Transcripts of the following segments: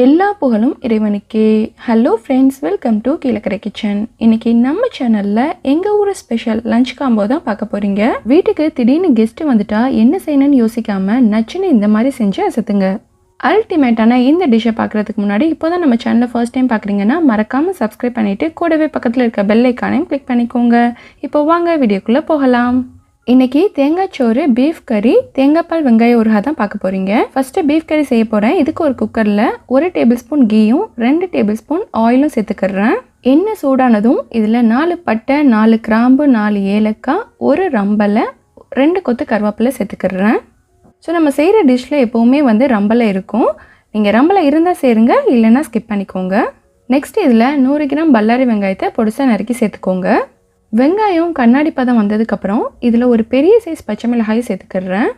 எல்லா புகழும் இறைவனுக்கே. Hello friends welcome to Keelakarai kitchen இன்னைக்கு நம்ம சேனலில் எங்கள் ஊர் ஸ்பெஷல் லஞ்ச் காம்போ தான் பார்க்க போகிறீங்க வீட்டுக்கு திடீர்னு கெஸ்ட் வந்துட்டா என்ன செய்யணும்னு யோசிக்காம நச்சுன்னு இந்த மாதிரி செஞ்சு அசத்துங்க. அல்டிமேட்டான இந்த டிஷ்ஷை பார்க்குறதுக்கு முன்னாடி இப்போ தான் நம்ம சேனலை ஃபர்ஸ்ட் டைம் பார்க்குறீங்கன்னா மறக்காமல் சப்ஸ்கிரைப் பண்ணிவிட்டு கூடவே பக்கத்தில் இருக்க பெல் ஐக்கானையும் கிளிக் பண்ணிக்கோங்க. இப்போ வாங்க வீடியோக்குள்ளே போகலாம். இன்னைக்கு தேங்காய் சோறு பீஃப் கறி தேங்காய்பால் வெங்காயம் வெங்காய ஊறுகாய் தான் பார்க்க போகிறீங்க ஃபஸ்ட்டு பீஃப் கறி செய்ய போகிறேன் இதுக்கு ஒரு குக்கரில் ஒரு டேபிள் ஸ்பூன் கீயும் ரெண்டு டேபிள் ஸ்பூன் ஆயிலும் சேர்த்துக்கிறேன். எண்ணெய் சூடானதும் இதில் நாலு பட்டை நாலு கிராம்பு நாலு ஏலக்காய் ஒரு ரம்பலை ரெண்டு கொத்து கருவேப்பிலை சேர்த்துக்கிறேன். ஸோ நம்ம செய்கிற டிஷ்ஷில் எப்போவுமே வந்து ரம்பலை இருக்கும். நீங்கள் ரம்பலை இருந்தால் சேருங்க இல்லைன்னா ஸ்கிப் பண்ணிக்கோங்க. நெக்ஸ்ட் இதில் நூறு கிராம் பல்லாரி வெங்காயத்தை பொடிசாக நறுக்கி சேர்த்துக்கோங்க. வெங்காயம் கண்ணாடி பதம் வந்ததுக்கப்புறம் இதில் ஒரு பெரிய சைஸ் பச்சை மிளகாய் சேர்த்துக்கிறேன்.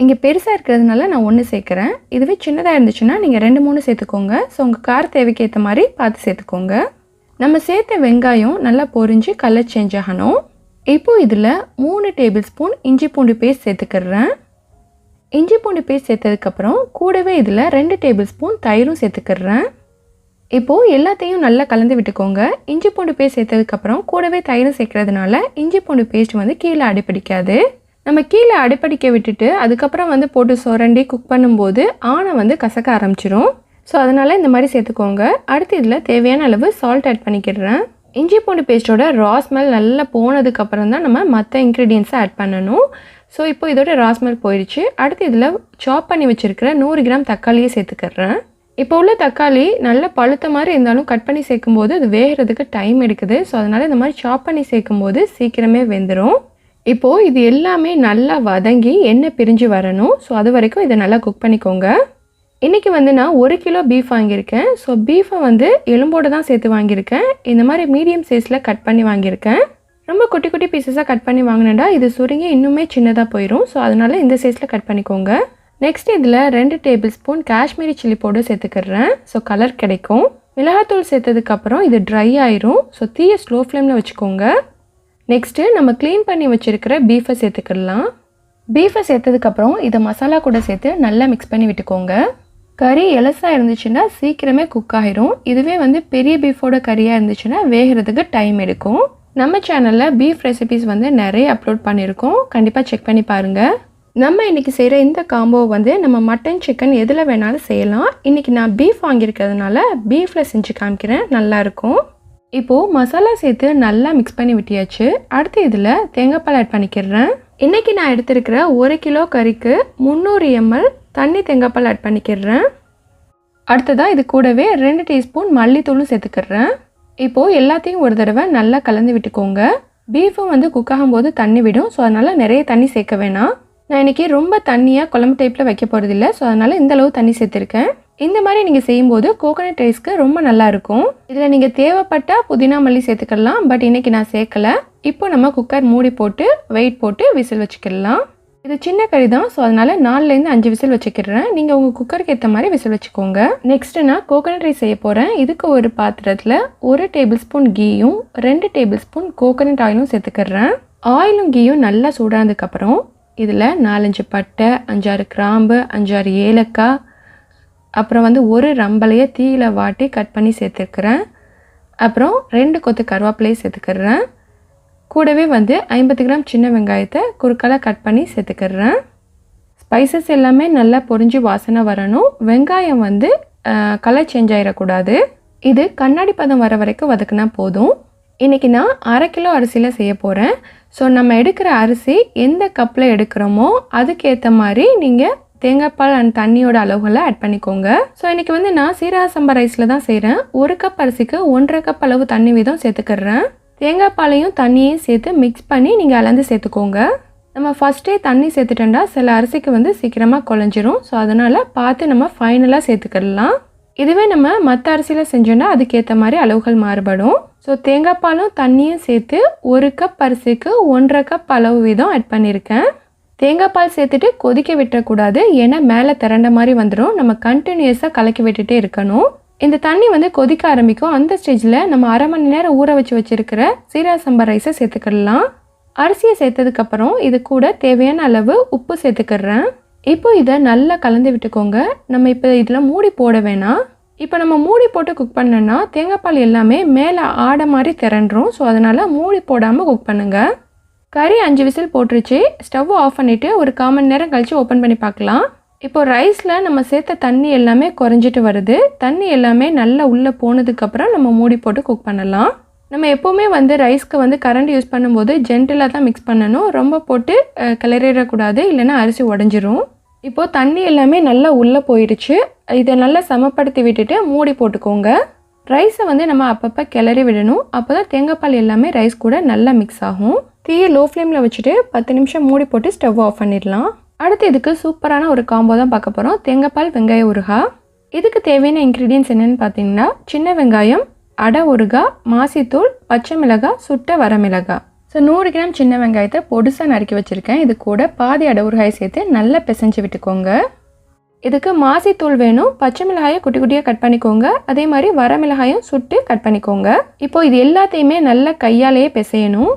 இங்கே பெருசாக இருக்கிறதுனால நான் ஒன்று சேர்க்குறேன். இதுவே சின்னதாக இருந்துச்சுன்னா நீங்கள் ரெண்டு மூணு சேர்த்துக்கோங்க. ஸோ உங்கள் கார தேவைக்கு ஏற்ற மாதிரி பார்த்து சேர்த்துக்கோங்க. நம்ம சேர்த்த வெங்காயம் நல்லா பொரிஞ்சு கலர் சேஞ்ச் ஆகணும். இப்போது இதில் மூணு டேபிள் ஸ்பூன் இஞ்சி பூண்டு பேஸ்ட் சேர்த்துக்கிறேன். இஞ்சி பூண்டு பேஸ்ட் சேர்த்ததுக்கப்புறம் கூடவே இதில் ரெண்டு டேபிள் ஸ்பூன் தயிரும் சேர்த்துக்கிறேன். இப்போது எல்லாத்தையும் நல்லா கலந்து விட்டுக்கோங்க. இஞ்சி பூண்டு பேஸ்ட் சேர்த்ததுக்கப்புறம் கூடவே தயிரும் சேர்க்கறதுனால இஞ்சி பூண்டு பேஸ்ட் வந்து கீழே அடிப்பிடிக்காது நம்ம கீழே அடிப்படிக்க விட்டுட்டு அதுக்கப்புறம் வந்து போட்டு சுரண்டி குக் பண்ணும்போது ஆணை வந்து கசக்க ஆரம்பிச்சிரும். ஸோ அதனால் இந்த மாதிரி சேர்த்துக்கோங்க. அடுத்து இதில் தேவையான அளவு சால்ட் ஆட் பண்ணிக்கிடுறேன். இஞ்சி பூண்டு பேஸ்ட்டோட ரா ஸ்மெல் நல்லா போனதுக்கப்புறம் தான் நம்ம மற்ற இன்க்ரீடியன்ஸை ஆட் பண்ணணும். ஸோ இப்போ இதோட ரா ஸ்மெல் போயிடுச்சு அடுத்து இதில் சாப் பண்ணி வச்சுருக்கிற நூறு கிராம் தக்காளியை சேர்த்துக்கிறேன் இப்போ உள்ள தக்காளி நல்ல பழுத்த மாதிரி இருந்தாலும் கட் பண்ணி சேர்க்கும்போது அது வேகிறதுக்கு டைம் எடுக்குது. ஸோ அதனால் இந்த மாதிரி சாப் பண்ணி சேர்க்கும்போது சீக்கிரமே வெந்துடும் இப்போது இது எல்லாமே நல்லா வதங்கி எண்ணெய் பிரிஞ்சு வரணும். ஸோ அது வரைக்கும் இதை நல்லா குக் பண்ணிக்கோங்க. இன்றைக்கி வந்து நான் ஒரு கிலோ பீஃப் வாங்கியிருக்கேன். ஸோ பீஃபை வந்து எலும்போடு தான் சேர்த்து வாங்கியிருக்கேன். இந்த மாதிரி மீடியம் சைஸில் கட் பண்ணி வாங்கியிருக்கேன். ரொம்ப குட்டி குட்டி பீசஸாக கட் பண்ணி வாங்கினேன்டா இது சுருங்கி இன்னுமே சின்னதாக போயிடும் ஸோ அதனால் இந்த சைஸில் கட் பண்ணிக்கோங்க. நெக்ஸ்ட் இதில் ரெண்டு table spoon Kashmiri chilli powder சேர்த்துக்கிறேன். ஸோ கலர் கிடைக்கும். மிளகாத்தூள் சேர்த்ததுக்கப்புறம் இது ட்ரை ஆயிரும். ஸோ தீயை ஸ்லோ ஃப்ளேமில் வச்சுக்கோங்க. நெக்ஸ்ட்டு நம்ம க்ளீன் பண்ணி வச்சுருக்கிற பீஃபை சேர்த்துக்கிடலாம். பீஃபை சேர்த்ததுக்கப்புறம் இதை மசாலா கூட சேர்த்து நல்லா மிக்ஸ் பண்ணி விட்டுக்கோங்க. கறி எலசாக இருந்துச்சுன்னா சீக்கிரமே குக் ஆகிரும் இதுவே வந்து பெரிய பீஃபோட கறியாக இருந்துச்சுன்னா வேகிறதுக்கு டைம் எடுக்கும். நம்ம சேனலில் பீஃப் ரெசிபிஸ் வந்து நிறைய அப்லோட் பண்ணியிருக்கோம். கண்டிப்பாக செக் பண்ணி பாருங்கள் நம்ம இன்றைக்கி செய்கிற இந்த காம்போ வந்து நம்ம மட்டன் சிக்கன் எதில் வேணாலும் செய்யலாம். இன்றைக்கி நான் பீஃப் வாங்கியிருக்கிறதுனால பீஃபில் செஞ்சு காமிக்கிறேன். நல்லாயிருக்கும் இப்போது மசாலா சேர்த்து நல்லா மிக்ஸ் பண்ணி விட்டியாச்சு. அடுத்து இதில் தேங்காய்பால் ஆட் பண்ணிக்கிறேன். இன்றைக்கி நான் எடுத்திருக்கிற ஒரு கிலோ கறிக்கு முந்நூறு எம்எல் தண்ணி தேங்காய்பால் ஆட் பண்ணிக்கிறேன். அடுத்ததாக இது கூடவே ரெண்டு டீஸ்பூன் மல்லித்தூளும் சேர்த்துக்கிறேன். இப்போது எல்லாத்தையும் ஒரு தடவை நல்லா கலந்து விட்டுக்கோங்க. பீஃபும் வந்து குக் ஆகும்போது தண்ணி விடும். ஸோ அதனால் நிறைய தண்ணி சேர்க்க வேணாம். நான் இன்றைக்கி ரொம்ப தண்ணியாக குழம்பு டைப்பில் வைக்க போகிறதில்ல ஸோ அதனால் இந்த அளவு தண்ணி சேர்த்துருக்கேன். இந்த மாதிரி நீங்கள் செய்யும்போது கோகனட் ரைஸ்க்கு ரொம்ப நல்லாயிருக்கும் இதில் நீங்கள் தேவைப்பட்டால் புதினா மல்லி சேர்த்துக்கலாம். பட் இன்றைக்கி நான் சேர்க்கலை. இப்போ நம்ம குக்கர் மூடி போட்டு வெயிட் போட்டு விசில் வச்சுக்கிடலாம். இது சின்ன கறி தான். ஸோ அதனால் நாலுலேருந்து அஞ்சு விசில் வச்சுக்கிறேன் நீங்கள் உங்கள் குக்கருக்கு ஏற்ற மாதிரி விசில் வச்சுக்கோங்க. நெக்ஸ்ட்டு நான் கோகனட் ரைஸ் செய்ய போகிறேன் இதுக்கு ஒரு பாத்திரத்தில் ஒரு டேபிள் ஸ்பூன் கீயும் ரெண்டு டேபிள் ஸ்பூன் கோகனட் ஆயிலும் சேர்த்துக்கிறேன் ஆயிலும் கீயும் நல்லா சூடானதுக்கப்புறம் இதில் நாலஞ்சு பட்டை அஞ்சாறு கிராம்பு அஞ்சாறு ஏலக்காய் அப்புறம் வந்து ஒரு ரம்பலையை தீயில வாட்டி கட் பண்ணி சேர்த்துக்கிறேன் அப்புறம் ரெண்டு கொத்து கருவேப்பிலையை சேர்த்துக்கிறேன். கூடவே வந்து ஐம்பது கிராம் சின்ன வெங்காயத்தை குறுக்கலாக கட் பண்ணி சேர்த்துக்கிறேன். ஸ்பைசஸ் எல்லாமே நல்லா பொரிஞ்சு வாசனை வரணும். வெங்காயம் வந்து கலர் சேஞ்ச் ஆகிடக்கூடாது இது கண்ணாடி பதம் வர வரைக்கும் வதக்குனா போதும். இன்றைக்கி நான் அரை கிலோ அரிசியில் செய்ய போகிறேன் ஸோ நம்ம எடுக்கிற அரிசி எந்த கப்பில் எடுக்கிறோமோ அதுக்கேற்ற மாதிரி நீங்கள் தேங்காய்ப்பால் அண்ட் தண்ணியோட அளவுகளை ஆட் பண்ணிக்கோங்க. ஸோ இன்றைக்கி வந்து நான் சீரக சம்பா ரைஸில் தான் செய்கிறேன் ஒரு கப் அரிசிக்கு ஒன்றரை கப் அளவு தண்ணி வீதம் சேர்த்துக்கிறேன். தேங்காய் பாலையும் தண்ணியையும் சேர்த்து மிக்ஸ் பண்ணி நீங்கள் அளந்து சேர்த்துக்கோங்க. நம்ம ஃபஸ்ட்டே தண்ணி சேர்த்துட்டோம்னா சில அரிசிக்கு வந்து சீக்கிரமாக குழஞ்சிரும். ஸோ அதனால் பார்த்து நம்ம ஃபைனலாக சேர்த்துக்கிடலாம் இதுவே நம்ம மற்ற அரிசியில் செஞ்சோன்னா அதுக்கேற்ற மாதிரி அளவுகள் மாறுபடும். ஸோ தேங்காய் பாலும் தண்ணியும் சேர்த்து ஒரு கப் அரிசிக்கு ஒன்றரை கப் அளவு வீதம் ஆட் பண்ணியிருக்கேன் தேங்காய் பால் சேர்த்துட்டு கொதிக்க விட்டுறக்கூடாது ஏன்னா மேலே திரண்ட மாதிரி வந்துடும் நம்ம கண்டினியூஸாக கலக்கி விட்டுட்டே இருக்கணும். இந்த தண்ணி வந்து கொதிக்க ஆரம்பிக்கும். அந்த ஸ்டேஜில் நம்ம அரை மணி நேரம் ஊற வச்சு வச்சுருக்கிற சீரா சம்பா ரைஸை சேர்த்துக்கிடலாம். அரிசியை சேர்த்ததுக்கப்புறம் இது கூட தேவையான அளவு உப்பு சேர்த்துக்கிறேன் இப்போ இதை நல்லா கலந்து விட்டுக்கோங்க. நம்ம இப்போ இதில் மூடி போட வேணாம் இப்போ நம்ம மூடி போட்டு குக் பண்ணோன்னா தேங்காய் பால் எல்லாமே மேலே ஆடை மாதிரி திரண்டுரும். ஸோ அதனால் மூடி போடாமல் குக் பண்ணுங்கள் கறி அஞ்சு விசில் போட்டுருச்சு. ஸ்டவ் ஆஃப் பண்ணிவிட்டு ஒரு கால் மணி நேரம் கழித்து ஓப்பன் பண்ணி பார்க்கலாம். இப்போ ரைஸில் நம்ம சேர்த்த தண்ணி எல்லாமே குறைஞ்சிட்டு வருது. தண்ணி எல்லாமே நல்லா உள்ளே போனதுக்கப்புறம் நம்ம மூடி போட்டு குக் பண்ணலாம். நம்ம எப்போவுமே வந்து ரைஸ்க்கு வந்து கரண்ட் யூஸ் பண்ணும்போது ஜென்டிலாக தான் மிக்ஸ் பண்ணணும். ரொம்ப போட்டு கிளறிடக்கூடாது. இல்லைன்னா அரிசி உடஞ்சிரும். இப்போது தண்ணி எல்லாமே நல்லா உள்ளே போயிடுச்சு. இதை நல்லா சமப்படுத்தி விட்டுட்டு மூடி போட்டுக்கோங்க. ரைஸை வந்து நம்ம அப்பப்போ கிளறி விடணும். அப்போ தான் தேங்காய்பால் எல்லாமே ரைஸ் கூட நல்லா மிக்ஸ் ஆகும். தீயை லோ ஃப்ளேமில் வச்சுட்டு பத்து நிமிஷம் மூடி போட்டு ஸ்டவ் ஆஃப் பண்ணிடலாம். அடுத்து இதுக்கு சூப்பரான ஒரு காம்போ தான் பார்க்க போகிறோம் தேங்காய்பால் வெங்காய உருகா இதுக்கு தேவையான இன்க்ரீடியன்ஸ் என்னென்னு பார்த்தீங்கன்னா சின்ன வெங்காயம் அடை ஊறுகாய் மாசித்தூள் பச்சை மிளகாய் சுட்ட வரமிளகாய். ஸோ நூறு கிராம் சின்ன வெங்காயத்தை பொடுசாக நறுக்கி வச்சுருக்கேன். இது கூட பாதி அடை சேர்த்து நல்லா பிசைஞ்சு விட்டுக்கோங்க. இதுக்கு மாசித்தூள் வேணும். பச்சை மிளகாயை குட்டி குட்டியாக கட் பண்ணிக்கோங்க. அதே மாதிரி வர மிளகாயும் சுட்டு கட் பண்ணிக்கோங்க. இப்போ இது எல்லாத்தையுமே நல்லா கையாலேயே பிசையணும்.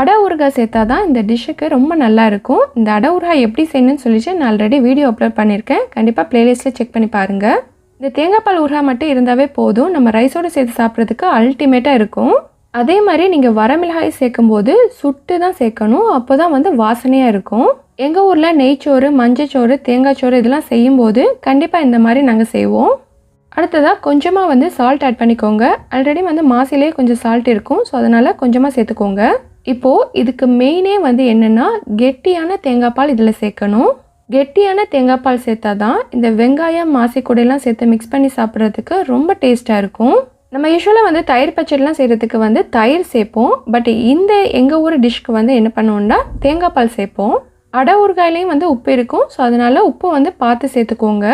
அட ஊறுகாய் சேர்த்தா தான் இந்த டிஷ்ஷுக்கு ரொம்ப நல்லா இருக்கும். இந்த அட ஊறுகாய் எப்படி செய்யணும்னு சொல்லிட்டு நான் ஆல்ரெடி வீடியோ அப்லோட் பண்ணியிருக்கேன் கண்டிப்பாக ப்ளேலிஸ்ட்டில் செக் பண்ணி பாருங்கள் இந்த தேங்காய் பால் ஊறுகாய் மட்டும் இருந்தாவே போதும். நம்ம ரைஸோடு சேர்த்து சாப்பிட்றதுக்கு அல்டிமேட்டாக இருக்கும். அதே மாதிரி நீங்கள் வரமிளகாய் சேர்க்கும்போது சுட்டு தான் சேர்க்கணும். அப்போ தான் வந்து வாசனையாக இருக்கும். எங்கள் ஊரில் நெய்ச்சோறு மஞ்சச்சோறு தேங்காய் சோறு இதெல்லாம் செய்யும்போது கண்டிப்பாக இந்த மாதிரி நாங்கள் செய்வோம். அடுத்ததாக கொஞ்சமாக வந்து சால்ட் ஆட் பண்ணிக்கோங்க. ஆல்ரெடி வந்து மாசிலே கொஞ்சம் சால்ட் இருக்கும். ஸோ அதனால் கொஞ்சமாக சேர்த்துக்கோங்க. இப்போது இதுக்கு மெயினே வந்து என்னென்னா கெட்டியான தேங்காய் பால் இதில் சேர்க்கணும். கெட்டியான தேங்காய் பால் சேர்த்தா தான் இந்த வெங்காயம் மாசி கூடையெல்லாம் சேர்த்து மிக்ஸ் பண்ணி சாப்பிட்றதுக்கு ரொம்ப டேஸ்ட்டாக இருக்கும். நம்ம யூஸ்வலாக வந்து தயிர் பச்சடிலாம் செய்கிறதுக்கு வந்து தயிர் சேர்ப்போம் பட் இந்த எங்கள் ஊர் டிஷ்க்கு வந்து என்ன பண்ணுவோம்னா தேங்காய் பால் சேர்ப்போம் அடை ஊறுகாயிலையும் வந்து உப்பு இருக்கும். ஸோ அதனால் உப்பு வந்து பார்த்து சேர்த்துக்கோங்க.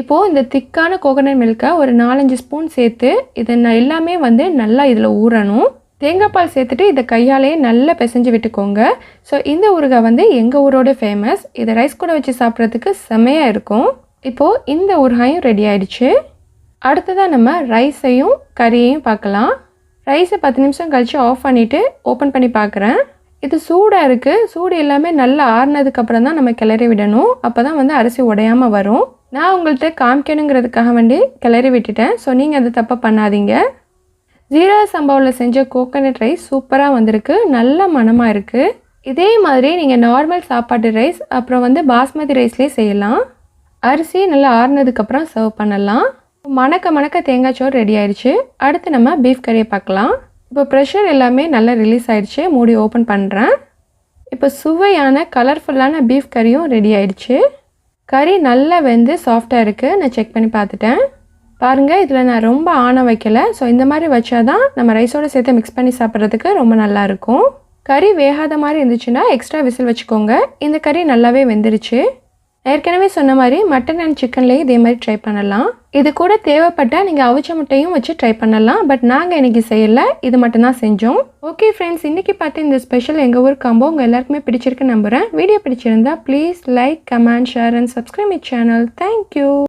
இப்போது இந்த திக்கான கோகோனட் மில்கை ஒரு நாலஞ்சு ஸ்பூன் சேர்த்து இதை நான் எல்லாமே வந்து நல்லா இதில் ஊறணும். தேங்காய் பால் சேர்த்துட்டு இதை கையாலேயே நல்லா பிசைஞ்சு விட்டுக்கோங்க. ஸோ இந்த ஊறுகாய் வந்து எங்கள் ஊரோட ஃபேமஸ் இதை ரைஸ் கூட வச்சு சாப்பிட்றதுக்கு செமையாக இருக்கும். இப்போது இந்த ஊறுகாயும் ரெடி ஆயிடுச்சு. அடுத்ததாக நம்ம ரைஸையும் கறியையும் பார்க்கலாம். ரைஸை பத்து நிமிஷம் கழித்து ஆஃப் பண்ணிவிட்டு ஓப்பன் பண்ணி பார்க்குறேன். இது சூடாக இருக்குது சூடு எல்லாமே நல்லா ஆறுனதுக்கப்புறம் தான் நம்ம கிளறி விடணும். அப்போ தான் வந்து அரிசி உடையாமல் வரும். நான் உங்கள்கிட்ட காமிக்கணுங்கிறதுக்காக வேண்டி கிளறி விட்டுட்டேன். ஸோ நீங்கள் அதை தப்பாக பண்ணாதீங்க. ஜீரா சம்பாவில் செஞ்ச கோகனட் ரைஸ் சூப்பராக வந்திருக்கு. நல்ல மணமாக இருக்குது இதே மாதிரி நீங்கள் நார்மல் சாப்பாட்டு ரைஸ் அப்புறம் வந்து பாஸ்மதி ரைஸ்லேயே செய்யலாம். அரிசி நல்லா ஆறுனதுக்கப்புறம் சர்வ் பண்ணலாம். மணக்க மணக்க தேங்காய் சோறு ரெடி ஆயிடுச்சு அடுத்து நம்ம பீஃப் கறியை பார்க்கலாம். இப்போ ப்ரெஷர் எல்லாமே நல்லா ரிலீஸ் ஆயிடுச்சு மூடி ஓப்பன் பண்ணுறேன் இப்போ சுவையான கலர்ஃபுல்லான பீஃப் கறியும் ரெடி ஆயிடுச்சு கறி நல்லா வெந்து சாஃப்டாக இருக்குது நான் செக் பண்ணி பார்த்துட்டேன். பாருங்கள் இதில் நான் ரொம்ப ஆணை வைக்கலை. ஸோ இந்த மாதிரி வச்சா தான் நம்ம ரைஸோடு சேர்த்து மிக்ஸ் பண்ணி சாப்பிட்றதுக்கு ரொம்ப நல்லாயிருக்கும் கறி வேகாத மாதிரி இருந்துச்சுன்னா எக்ஸ்ட்ரா விசில் வச்சுக்கோங்க. இந்த கறி நல்லாவே வெந்துருச்சு. ஏற்கனவே சொன்ன மாதிரி மட்டன் அண்ட் சிக்கன்லேயும் இதே மாதிரி ட்ரை பண்ணலாம். இது கூட தேவைப்பட்டால் நீங்கள் அவிச்ச முட்டையும் வச்சு ட்ரை பண்ணலாம். பட் நாங்கள் இன்றைக்கி செய்யலை. இது மட்டும்தான் செஞ்சோம். ஓகே ஃப்ரெண்ட்ஸ் இன்றைக்கி பார்த்து இந்த ஸ்பெஷல் எங்கள் ஊர் காம்போ உங்கள் எல்லாருக்குமே பிடிச்சிருக்கு நம்புகிறேன் வீடியோ பிடிச்சிருந்தா please like comment share and subscribe my channel thank you